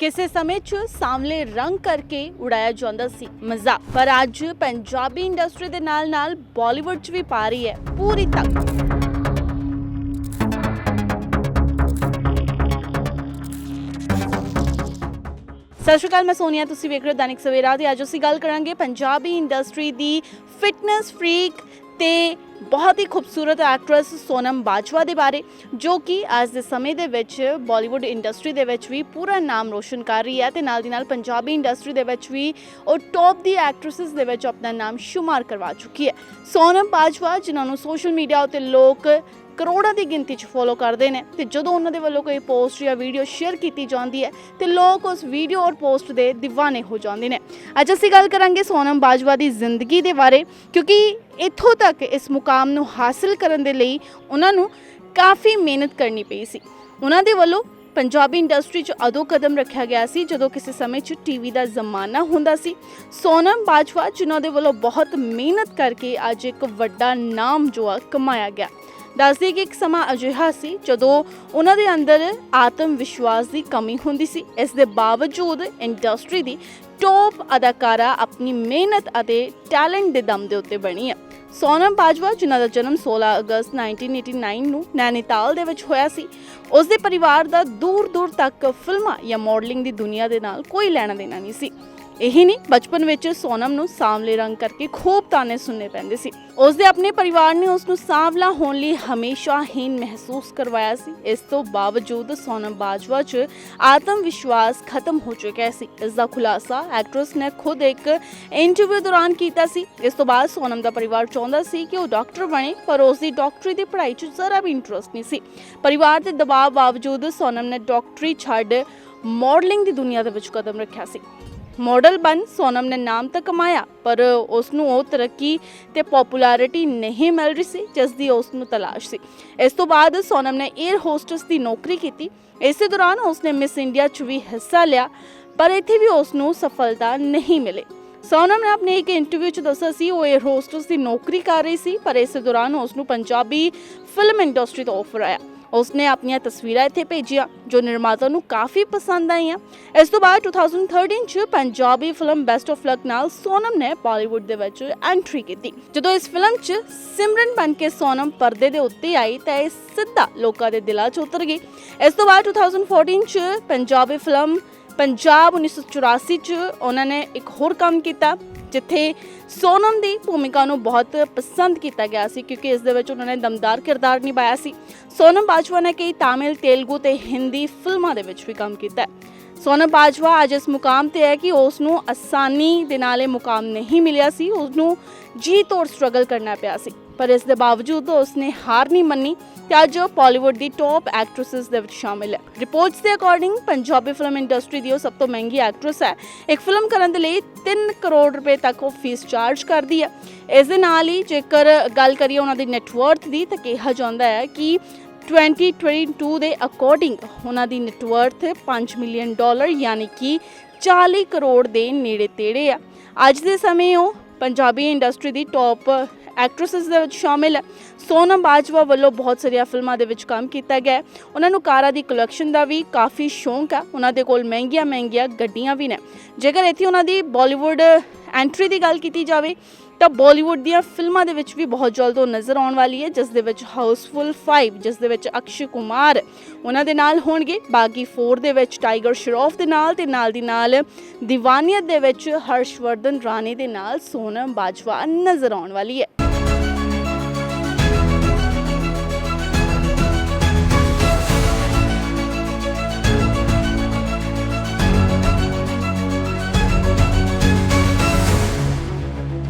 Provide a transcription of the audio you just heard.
ਕਿਸੇ ਸਮੇਂ 'ਚ ਸਾਂਵਲੇ ਰੰਗ ਕਰਕੇ ਉਡਾਇਆ ਜਾਂਦਾ ਸੀ। ਮਜ਼ਾਕ। ਪਰ ਅੱਜ ਪੰਜਾਬੀ ਇੰਡਸਟਰੀ ਦੇ ਨਾਲ-ਨਾਲ ਬਾਲੀਵੁੱਡ 'ਚ ਵੀ ਪਾ ਰਹੀ ਹੈ ਪੂਰੀ ਤੱਕ ਸਤਿ ਸ਼੍ਰੀ ਅਕਾਲ, ਮੈਂ ਸੋਨੀਆ, ਤੁਸੀਂ ਵੇਖ ਰਹੇ ਹੋ ਦੈਨਿਕ ਸਵੇਰਾ ਤੇ ਅੱਜ ਅਸੀਂ ਗੱਲ ਕਰਾਂਗੇ ਪੰਜਾਬੀ ਇੰਡਸਟਰੀ ਦੀ ਫਿਟਨੈਸ ਫਰੀਕ ਤੇ ਬਹੁਤ ਹੀ ਖੂਬਸੂਰਤ ਐਕਟਰੈਸ ਸੋਨਮ ਬਾਜਵਾ ਦੇ ਬਾਰੇ, ਜੋ ਕਿ ਅੱਜ ਦੇ ਸਮੇਂ ਦੇ ਵਿੱਚ ਬਾਲੀਵੁੱਡ ਇੰਡਸਟਰੀ ਦੇ ਵਿੱਚ ਵੀ ਪੂਰਾ ਨਾਮ ਰੋਸ਼ਨ ਕਰ ਰਹੀ ਹੈ ਤੇ ਨਾਲ ਦੀ ਨਾਲ ਪੰਜਾਬੀ ਇੰਡਸਟਰੀ ਦੇ ਵਿੱਚ ਵੀ ਉਹ ਟੌਪ ਦੀ ਐਕਟਰੈਸਸ ਦੇ ਵਿੱਚ ਆਪਣਾ ਨਾਮ ਸ਼ੁਮਾਰ ਕਰਵਾ ਚੁੱਕੀ ਹੈ। ਸੋਨਮ ਬਾਜਵਾ, ਜਿਨ੍ਹਾਂ ਨੂੰ ਸੋਸ਼ਲ ਮੀਡੀਆ ਉੱਤੇ ਲੋਕ ਕਰੋੜਾਂ ਦੀ ਗਿਣਤੀ 'ਚ ਫੋਲੋ ਕਰਦੇ ਨੇ ਤੇ ਜਦੋਂ ਉਹਨਾਂ ਦੇ ਵੱਲੋਂ ਕੋਈ ਪੋਸਟ ਜਾਂ ਵੀਡੀਓ ਸ਼ੇਅਰ ਕੀਤੀ ਜਾਂਦੀ ਹੈ, ਤੇ ਲੋਕ ਉਸ ਵੀਡੀਓ ਔਰ ਪੋਸਟ ਦੇ دیਵਾਨੇ ਹੋ ਜਾਂਦੇ ਨੇ। ਅੱਜ ਅਸੀਂ ਗੱਲ ਕਰਾਂਗੇ ਸੋਨਮ ਬਾਜਵਾ ਦੀ ਜ਼ਿੰਦਗੀ ਦੇ ਬਾਰੇ, ਕਿਉਂਕਿ ਇੱਥੋਂ ਤੱਕ ਇਸ ਮੁਕਾਮ ਨੂੰ ਹਾਸਲ ਕਰਨ ਦੇ ਲਈ ਉਹਨਾਂ ਨੂੰ ਕਾਫੀ ਮਿਹਨਤ ਕਰਨੀ ਪਈ ਸੀ। ਉਹਨਾਂ ਦੇ ਵੱਲੋਂ ਪੰਜਾਬੀ ਇੰਡਸਟਰੀ 'ਚ ਅਦੋਂ ਕਦਮ ਰੱਖਿਆ ਗਿਆ ਸੀ ਜਦੋਂ ਕਿਸੇ ਸਮੇਂ 'ਚ ਟੀਵੀ ਦਾ ਜ਼ਮਾਨਾ ਹੁੰਦਾ ਸੀ। ਸੋਨਮ ਬਾਜਵਾ, ਜਿਨ੍ਹਾਂ ਦੇ ਵੱਲੋਂ ਬਹੁਤ ਮਿਹਨਤ ਕਰਕੇ ਅੱਜ ਇੱਕ ਵੱਡਾ ਨਾਮ ਜੋ ਆ ਕਮਾਇਆ ਗਿਆ। ਦੱਸਦੇ ਕਿ ਇੱਕ ਸਮਾਂ ਅਜਿਹਾ ਸੀ ਜਦੋਂ ਉਹਨਾਂ ਦੇ ਅੰਦਰ ਆਤਮ ਵਿਸ਼ਵਾਸ ਦੀ ਕਮੀ ਹੁੰਦੀ ਸੀ। ਇਸ ਦੇ ਬਾਵਜੂਦ ਇੰਡਸਟਰੀ ਦੀ ਟੌਪ ਅਦਾਕਾਰਾ ਆਪਣੀ ਮਿਹਨਤ ਅਤੇ ਟੈਲੈਂਟ ਦੇ ਦਮ ਦੇ ਉੱਤੇ ਬਣੀ ਹੈ ਸੋਨਮ ਬਾਜਵਾ ਜਿਨ੍ਹਾਂ ਦਾ ਜਨਮ 16 ਅਗਸਤ 1989 ਨੂੰ ਨੈਨੀਤਾਲ ਦੇ ਵਿੱਚ ਹੋਇਆ ਸੀ ਉਸ ਦੇ ਪਰਿਵਾਰ ਦਾ ਦੂਰ ਦੂਰ ਤੱਕ ਫਿਲਮਾਂ ਜਾਂ ਮਾਡਲਿੰਗ ਦੀ ਦੁਨੀਆ ਦੇ ਨਾਲ ਕੋਈ ਲੈਣਾ ਦੇਣਾ ਨਹੀਂ ਸੀ ਇਹੀ ਨਹੀਂ, ਬਚਪਨ ਵਿੱਚ ਸੋਨਮ ਨੂੰ ਸਾਂਵਲੇ ਰੰਗ ਕਰਕੇ ਖੂਬ ਤਾਨੇ ਸੁਣਨੇ ਪੈਂਦੇ ਸੀ। ਉਸ ਦੇ ਆਪਣੇ ਪਰਿਵਾਰ ਨੇ ਉਸ ਨੂੰ ਸਾਂਵਲਾ ਹੋਣ ਲਈ ਹਮੇਸ਼ਾ ਹੀਨ ਮਹਿਸੂਸ ਕਰਵਾਇਆ ਸੀ। ਇਸ ਤੋਂ ਬਾਵਜੂਦ ਸੋਨਮ ਬਾਜਵਾ 'ਚ ਆਤਮ ਵਿਸ਼ਵਾਸ ਖਤਮ ਹੋ ਚੁੱਕਿਆ ਸੀ। ਇਸ ਦਾ ਖੁਲਾਸਾ ਐਕਟਰੈਸ ਨੇ ਖੁਦ ਇੱਕ ਇੰਟਰਵਿਊ ਦੌਰਾਨ ਕੀਤਾ ਸੀ। ਇਸ ਤੋਂ ਬਾਅਦ ਸੋਨਮ ਦਾ ਪਰਿਵਾਰ ਚਾਹੁੰਦਾ ਸੀ ਕਿ ਉਹ ਡਾਕਟਰ ਬਣੇ, ਪਰ ਉਸ ਦੀ ਡਾਕਟਰੀ ਦੀ ਪੜ੍ਹਾਈ 'ਚ ਜ਼ਰਾ ਵੀ ਇੰਟਰਸਟ ਨਹੀਂ ਸੀ। ਪਰਿਵਾਰ ਦੇ ਦਬਾਅ ਬਾਵਜੂਦ ਸੋਨਮ ਨੇ ਡਾਕਟਰੀ ਛੱਡ ਮਾਡਲਿੰਗ ਦੀ ਦੁਨੀਆ ਦੇ ਵਿੱਚ ਕਦਮ ਰੱਖਿਆ ਸੀ। ਮਾਡਲ ਬਣ, ਸੋਨਮ ਨੇ ਨਾਮ ਤਾਂ ਕਮਾਇਆ, ਪਰ ਉਸ ਨੂੰ ਉਹ ਤਰੱਕੀ ਤੇ ਪਪੂਲੈਰਿਟੀ ਨਹੀਂ ਮਿਲ ਰਹੀ ਸੀ, ਜਿਸ ਦੀ ਉਸ ਨੂੰ ਤਲਾਸ਼ ਸੀ। ਇਸ ਤੋਂ ਬਾਅਦ ਸੋਨਮ ਨੇ 에ਅਰ ਹੋਸਟਸ ਦੀ ਨੌਕਰੀ ਕੀਤੀ। ਇਸੇ ਦੌਰਾਨ ਉਸ ਨੇ ਮਿਸ ਇੰਡੀਆ 'ਚ ਵੀ ਹਿੱਸਾ ਲਿਆ, ਪਰ ਇੱਥੇ ਵੀ ਉਸ ਨੂੰ ਸਫਲਤਾ ਨਹੀਂ ਮਿਲੀ। ਸੋਨਮ ਨੇ ਆਪਣੇ ਇੱਕ ਇੰਟਰਵਿਊ 'ਚ ਦੱਸਿਆ ਸੀ, ਉਹ 에ਅਰ ਹੋਸਟਸ ਦੀ ਨੌਕਰੀ ਕਰ ਰਹੀ ਸੀ, ਪਰ ਇਸ ਦੌਰਾਨ ਉਸ ਨੂੰ ਪੰਜਾਬੀ ਫਿਲਮ ਇੰਡਸਟਰੀ ਤੋਂ ਆਫਰ ਆਇਆ। ਉਸਨੇ ਆਪਣੀਆਂ ਤਸਵੀਰਾਂ ਇੱਥੇ ਭੇਜੀਆਂ, ਜੋ ਨਿਰਮਾਤਾ ਨੂੰ ਕਾਫੀ ਪਸੰਦ ਆਈਆਂ। ਇਸ ਤੋਂ ਬਾਅਦ 2013 ਚ Punjabi film best of luck ਨਾਲ ਸੋਨਮ ਨੇ ਬਾਲੀਵੁੱਡ ਦੇ ਵਿੱਚ ਐਂਟਰੀ ਕੀਤੀ। ਜਦੋਂ ਇਸ ਫਿਲਮ 'ਚ ਸਿਮਰਨ ਬਣ ਕੇ ਸੋਨਮ ਪਰਦੇ ਦੇ ਉੱਤੇ ਆਈ, ਤਾਂ ਇਹ ਸਿੱਧਾ ਲੋਕਾਂ ਦੇ ਦਿਲਾਂ 'ਚ ਉਤਰ ਗਈ। ਇਸ ਤੋਂ ਬਾਅਦ 2014 ਚ ਪੰਜਾਬੀ ਫਿਲਮ ਪੰਜਾਬ 1984 ਚ ਉਹਨਾਂ ਨੇ ਇੱਕ ਹੋਰ ਕੰਮ ਕੀਤਾ, ਜਿੱਥੇ ਸੋਨਮ ਦੀ ਭੂਮਿਕਾ ਨੂੰ ਬਹੁਤ ਪਸੰਦ ਕੀਤਾ ਗਿਆ ਸੀ, ਕਿਉਂਕਿ ਇਸ ਦੇ ਵਿੱਚ ਉਹਨਾਂ ਨੇ ਦਮਦਾਰ ਕਿਰਦਾਰ ਨਿਭਾਇਆ ਸੀ। ਸੋਨਮ ਬਾਜਵਾ ਨੇ ਕਈ ਤਾਮਿਲ, ਤੇਲਗੂ ਤੇ ਹਿੰਦੀ ਫਿਲਮਾਂ ਦੇ ਵਿੱਚ ਵੀ ਕੰਮ ਕੀਤਾ ਹੈ। ਸੋਨਮ ਬਾਜਵਾ, ਅੱਜ ਇਸ ਮੁਕਾਮ ਤੇ ਹੈ ਕਿ ਉਸ ਨੂੰ ਆਸਾਨੀ ਦੇ ਨਾਲ ਇਹ ਮੁਕਾਮ ਨਹੀਂ ਮਿਲਿਆ ਸੀ। ਉਸ ਨੂੰ ਜੀ ਤੋੜ ਸਟਰਗਲ ਕਰਨਾ ਪਿਆ ਸੀ। ਪਰ ਇਸ ਦੇ ਬਾਵਜੂਦ ਉਸ ਨੇ ਹਾਰ ਨਹੀਂ ਮੰਨੀ ਤੇ ਅੱਜ ਉਹ ਬਾਲੀਵੁੱਡ ਦੀ ਟੌਪ ਐਕਟਰੈਸਸ ਦੇ ਵਿੱਚ ਸ਼ਾਮਿਲ ਹੈ। ਰਿਪੋਰਟਸ ਦੇ ਅਕੋਰਡਿੰਗ ਪੰਜਾਬੀ ਫਿਲਮ ਇੰਡਸਟਰੀ ਦੀ ਉਹ ਸਭ ਤੋਂ ਮਹਿੰਗੀ ਐਕਟਰੈਸ ਹੈ। ਇੱਕ ਫਿਲਮ ਕਰਨ ਦੇ ਲਈ 3 ਕਰੋੜ ਰੁਪਏ ਤੱਕ ਉਹ ਫੀਸ ਚਾਰਜ ਕਰਦੀ ਹੈ। ਇਸ ਦੇ ਨਾਲ ਹੀ ਜੇਕਰ ਗੱਲ ਕਰੀਏ ਉਹਨਾਂ ਦੀ ਨੈਟਵਰਥ ਦੀ, ਤਾਂ ਕਿਹਾ ਜਾਂਦਾ ਹੈ ਕਿ 2022 ਦੇ ਅਕੋਰਡਿੰਗ ਉਹਨਾਂ ਦੀ ਨੈਟਵਰਥ 5 ਮਿਲੀਅਨ ਡਾਲਰ ਯਾਨੀ ਕਿ 40 ਕਰੋੜ ਦੇ ਨੇੜੇ ਤੇੜੇ ਆ। ਅੱਜ ਦੇ ਸਮੇਂ ਉਹ ਪੰਜਾਬੀ ਇੰਡਸਟਰੀ ਦੀ ਟੌਪ ਐਕਟਰੈਸਸ ਦੇ ਵਿੱਚ ਸ਼ਾਮਿਲ ਹੈ ਸੋਨਮ ਬਾਜਵਾ ਵੱਲੋਂ ਬਹੁਤ ਸਾਰੀਆਂ ਫਿਲਮਾਂ ਦੇ ਵਿੱਚ ਕੰਮ ਕੀਤਾ ਗਿਆ ਹੈ। ਉਹਨਾਂ ਨੂੰ ਕਾਰਾਂ ਦੀ ਕਲੈਕਸ਼ਨ ਦਾ ਵੀ ਕਾਫੀ ਸ਼ੌਂਕ ਹੈ ਉਹਨਾਂ ਦੇ ਕੋਲ ਮਹਿੰਗੀਆਂ ਮਹਿੰਗੀਆਂ ਗੱਡੀਆਂ ਵੀ ਨੇ। ਜੇਕਰ ਇੱਥੇ ਉਹਨਾਂ ਦੀ ਬਾਲੀਵੁੱਡ ਐਂਟਰੀ ਦੀ ਗੱਲ ਕੀਤੀ ਜਾਵੇ ਤਾਂ ਬਾਲੀਵੁੱਡ ਦੀਆਂ ਫਿਲਮਾਂ ਦੇ ਵਿੱਚ ਵੀ ਬਹੁਤ ਜਲਦ ਉਹ ਨਜ਼ਰ ਆਉਣ ਵਾਲੀ ਹੈ, ਜਿਸ ਦੇ ਵਿੱਚ ਹਾਊਸਫੁੱਲ 5 ਜਿਸ ਦੇ ਵਿੱਚ ਅਕਸ਼ੇ ਕੁਮਾਰ ਉਹਨਾਂ ਦੇ ਨਾਲ ਹੋਣਗੇ। ਬਾਗੀ 4 ਦੇ ਵਿੱਚ ਟਾਈਗਰ ਸ਼ਰੋਫ ਦੇ ਨਾਲ ਤੇ ਨਾਲ ਦੀ ਨਾਲ ਦੀਵਾਨੀਅਤ ਦੇ ਵਿੱਚ ਹਰਸ਼ਵਰਧਨ ਰਾਣੇ ਦੇ ਨਾਲ ਸੋਨਮ ਬਾਜਵਾ ਨਜ਼ਰ ਆਉਣ ਵਾਲੀ ਹੈ।